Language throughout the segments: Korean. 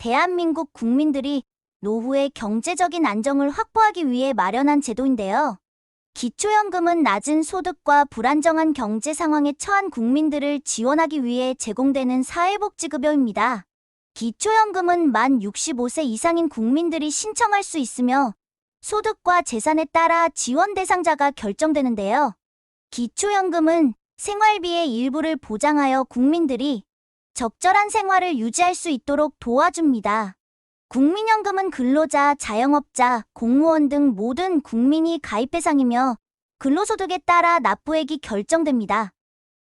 대한민국 국민들이 노후의 경제적인 안정을 확보하기 위해 마련한 제도인데요. 기초연금은 낮은 소득과 불안정한 경제 상황에 처한 국민들을 지원하기 위해 제공되는 사회복지급여입니다. 기초연금은 만 65세 이상인 국민들이 신청할 수 있으며 소득과 재산에 따라 지원 대상자가 결정되는데요. 기초연금은 생활비의 일부를 보장하여 국민들이 적절한 생활을 유지할 수 있도록 도와줍니다. 국민연금은 근로자, 자영업자, 공무원 등 모든 국민이 가입 대상이며 근로소득에 따라 납부액이 결정됩니다.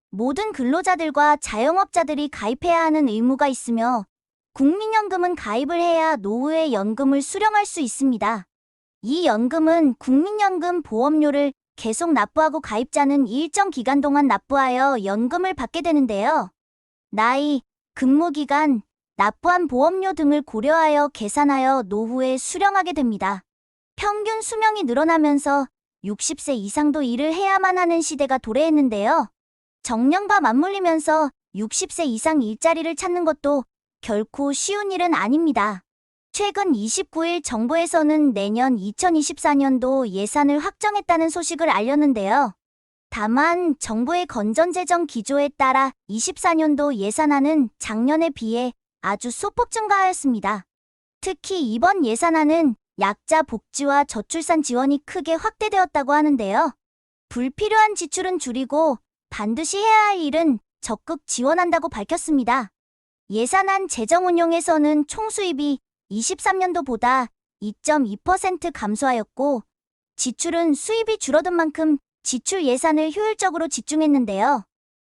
모든 근로자들과 자영업자들이 가입해야 하는 의무가 있으며 국민연금은 가입을 해야 노후에 연금을 수령할 수 있습니다. 이 연금은 국민연금 보험료를 계속 납부하고 가입자는 일정 기간 동안 납부하여 연금을 받게 되는데요. 나이, 근무기간, 납부한 보험료 등을 고려하여 계산하여 노후에 수령하게 됩니다. 평균 수명이 늘어나면서 60세 이상도 일을 해야만 하는 시대가 도래했는데요. 정년과 맞물리면서 60세 이상 일자리를 찾는 것도 결코 쉬운 일은 아닙니다. 최근 29일 정부에서는 내년 2024년도 예산을 확정했다는 소식을 알렸는데요. 다만 정부의 건전재정 기조에 따라 24년도 예산안은 작년에 비해 아주 소폭 증가하였습니다. 특히 이번 예산안은 약자 복지와 저출산 지원이 크게 확대되었다고 하는데요. 불필요한 지출은 줄이고 반드시 해야 할 일은 적극 지원한다고 밝혔습니다. 예산안 재정 운용에서는 총 수입이 23년도보다 2.2% 감소하였고 지출은 수입이 줄어든 만큼 지출 예산을 효율적으로 집중했는데요.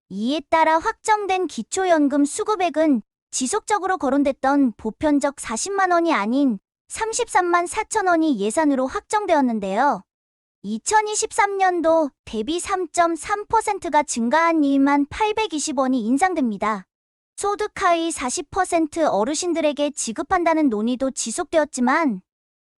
이에 따라 확정된 기초연금 수급액은 지속적으로 거론됐던 보편적 40만 원이 아닌 33만 4천 원이 예산으로 확정되었는데요. 2023년도 대비 3.3%가 증가한 2만 820원이 인상됩니다. 소득 하위 40% 어르신들에게 지급한다는 논의도 지속되었지만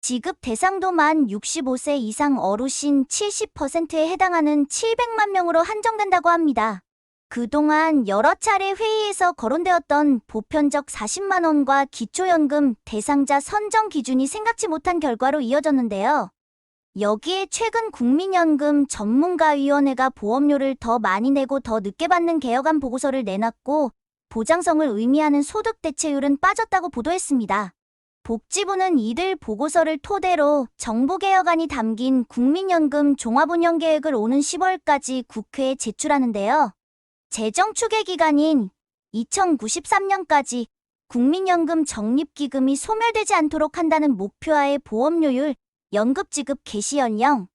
지급 대상도 만 65세 이상 어르신 70%에 해당하는 700만 명으로 한정된다고 합니다. 그동안 여러 차례 회의에서 거론되었던 보편적 40만 원과 기초연금 대상자 선정 기준이 생각지 못한 결과로 이어졌는데요. 여기에 최근 국민연금 전문가위원회가 보험료를 더 많이 내고 더 늦게 받는 개혁안 보고서를 내놨고 보장성을 의미하는 소득 대체율은 빠졌다고 보도했습니다. 복지부는 이들 보고서를 토대로 정부 개혁안이 담긴 국민연금 종합운영 계획을 오는 10월까지 국회에 제출하는데요. 재정 추계 기간인 2093년까지 국민연금 적립기금이 소멸되지 않도록 한다는 목표하에 보험료율, 연급지급 개시 연령,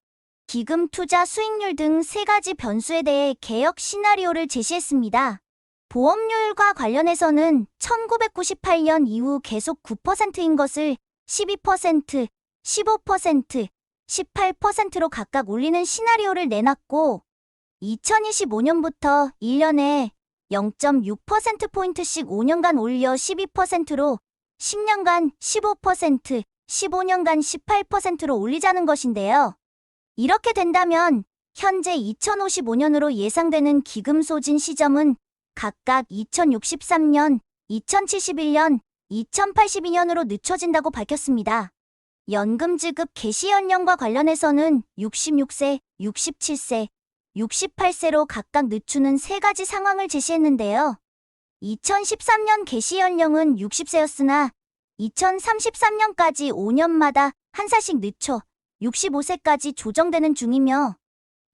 기금 투자 수익률 등 세 가지 변수에 대해 개혁 시나리오를 제시했습니다. 보험료율과 관련해서는 1998년 이후 계속 9%인 것을 12%, 15%, 18%로 각각 올리는 시나리오를 내놨고 2025년부터 1년에 0.6%포인트씩 5년간 올려 12%로 10년간 15%, 15년간 18%로 올리자는 것인데요. 이렇게 된다면 현재 2055년으로 예상되는 기금 소진 시점은 각각 2063년, 2071년, 2082년으로 늦춰진다고 밝혔습니다. 연금 지급 개시 연령과 관련해서는 66세, 67세, 68세로 각각 늦추는 세 가지 상황을 제시했는데요. 2013년 개시 연령은 60세였으나 2033년까지 5년마다 한 살씩 늦춰 65세까지 조정되는 중이며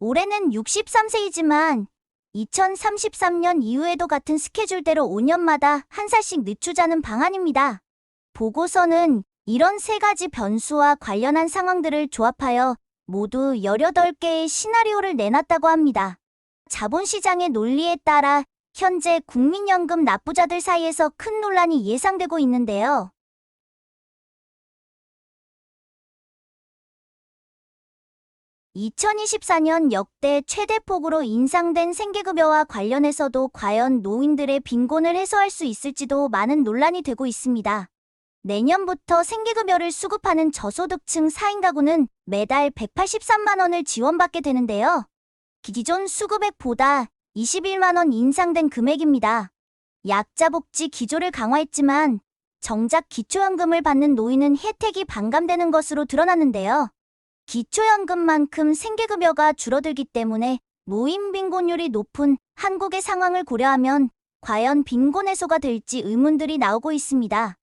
올해는 63세이지만 2033년 이후에도 같은 스케줄대로 5년마다 한 살씩 늦추자는 방안입니다. 보고서는 이런 세 가지 변수와 관련한 상황들을 조합하여 모두 18개의 시나리오를 내놨다고 합니다. 자본시장의 논리에 따라 현재 국민연금 납부자들 사이에서 큰 논란이 예상되고 있는데요. 2024년 역대 최대 폭으로 인상된 생계급여와 관련해서도 과연 노인들의 빈곤을 해소할 수 있을지도 많은 논란이 되고 있습니다. 내년부터 생계급여를 수급하는 저소득층 4인 가구는 매달 183만 원을 지원받게 되는데요. 기존 수급액보다 21만 원 인상된 금액입니다. 약자복지 기조를 강화했지만 정작 기초연금을 받는 노인은 혜택이 반감되는 것으로 드러났는데요. 기초연금만큼 생계급여가 줄어들기 때문에 노인 빈곤율이 높은 한국의 상황을 고려하면 과연 빈곤 해소가 될지 의문들이 나오고 있습니다.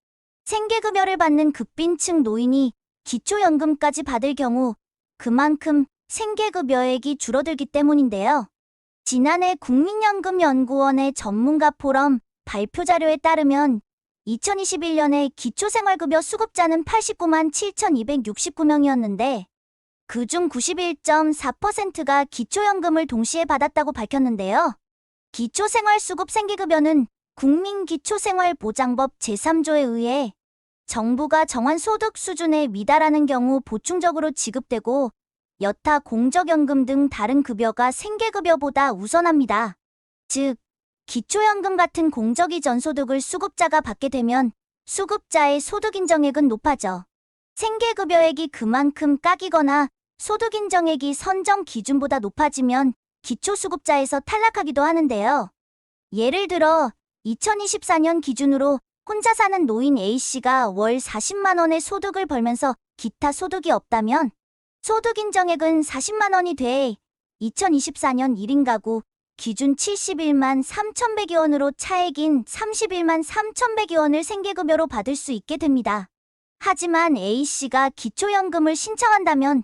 생계급여를 받는 극빈층 노인이 기초연금까지 받을 경우 그만큼 생계급여액이 줄어들기 때문인데요. 지난해 국민연금연구원의 전문가 포럼 발표 자료에 따르면 2021년에 기초생활급여 수급자는 89만 7,269명이었는데 그중 91.4%가 기초연금을 동시에 받았다고 밝혔는데요. 기초생활수급 생계급여는 국민기초생활보장법 제3조에 의해 정부가 정한 소득 수준에 미달하는 경우 보충적으로 지급되고 여타 공적연금 등 다른 급여가 생계급여보다 우선합니다. 즉, 기초연금 같은 공적 이 전 소득을 수급자가 받게 되면 수급자의 소득 인정액은 높아져 생계급여액이 그만큼 깎이거나 소득인정액이 선정 기준보다 높아지면 기초수급자에서 탈락하기도 하는데요. 예를 들어 2024년 기준으로 혼자 사는 노인 A씨가 월 40만 원의 소득을 벌면서 기타 소득이 없다면 소득인정액은 40만 원이 돼 2024년 1인 가구 기준 71만 3,100여 원으로 차액인 31만 3,100여 원을 생계급여로 받을 수 있게 됩니다. 하지만 A씨가 기초연금을 신청한다면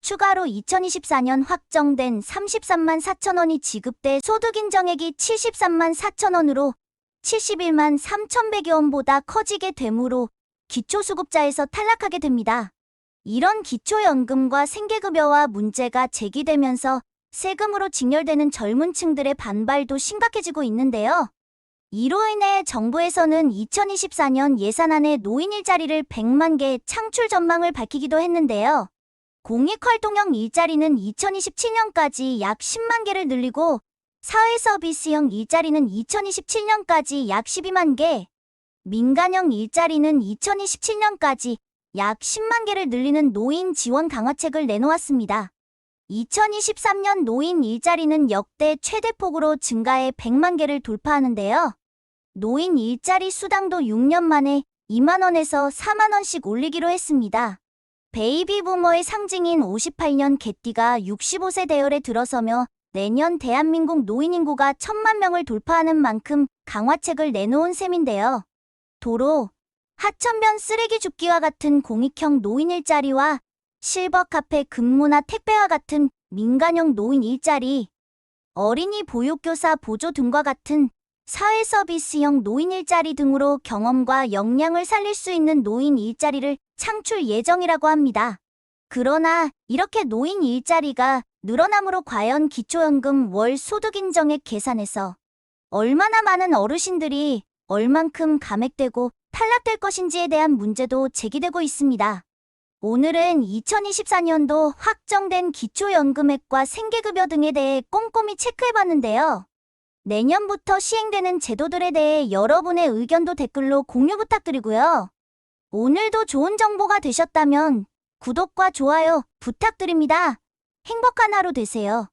추가로 2024년 확정된 33만 4천 원이 지급돼 소득인정액이 73만 4천 원으로 71만 3,100여 원보다 커지게 되므로 기초수급자에서 탈락하게 됩니다. 이런 기초연금과 생계급여와 문제가 제기되면서 세금으로 직렬되는 젊은 층들의 반발도 심각해지고 있는데요. 이로 인해 정부에서는 2024년 예산안에 노인 일자리를 100만 개 창출 전망을 밝히기도 했는데요. 공익활동형 일자리는 2027년까지 약 10만 개를 늘리고 사회서비스형 일자리는 2027년까지 약 12만 개, 민간형 일자리는 2027년까지 약 10만 개를 늘리는 노인 지원 강화책을 내놓았습니다. 2023년 노인 일자리는 역대 최대폭으로 증가해 100만 개를 돌파하는데요. 노인 일자리 수당도 6년 만에 2만 원에서 4만 원씩 올리기로 했습니다. 베이비 부머의 상징인 58년 개띠가 65세 대열에 들어서며 내년 대한민국 노인 인구가 천만 명을 돌파하는 만큼 강화책을 내놓은 셈인데요. 도로, 하천변 쓰레기 줍기와 같은 공익형 노인 일자리와 실버 카페 근무나 택배와 같은 민간형 노인 일자리, 어린이 보육교사 보조 등과 같은 사회 서비스형 노인 일자리 등으로 경험과 역량을 살릴 수 있는 노인 일자리를 창출 예정이라고 합니다. 그러나 이렇게 노인 일자리가 늘어남으로 과연 기초연금 월 소득 인정액 계산에서 얼마나 많은 어르신들이 얼만큼 감액되고 탈락될 것인지에 대한 문제도 제기되고 있습니다. 오늘은 2024년도 확정된 기초연금액과 생계급여 등에 대해 꼼꼼히 체크해봤는데요. 내년부터 시행되는 제도들에 대해 여러분의 의견도 댓글로 공유 부탁드리고요. 오늘도 좋은 정보가 되셨다면 구독과 좋아요 부탁드립니다. 행복한 하루 되세요.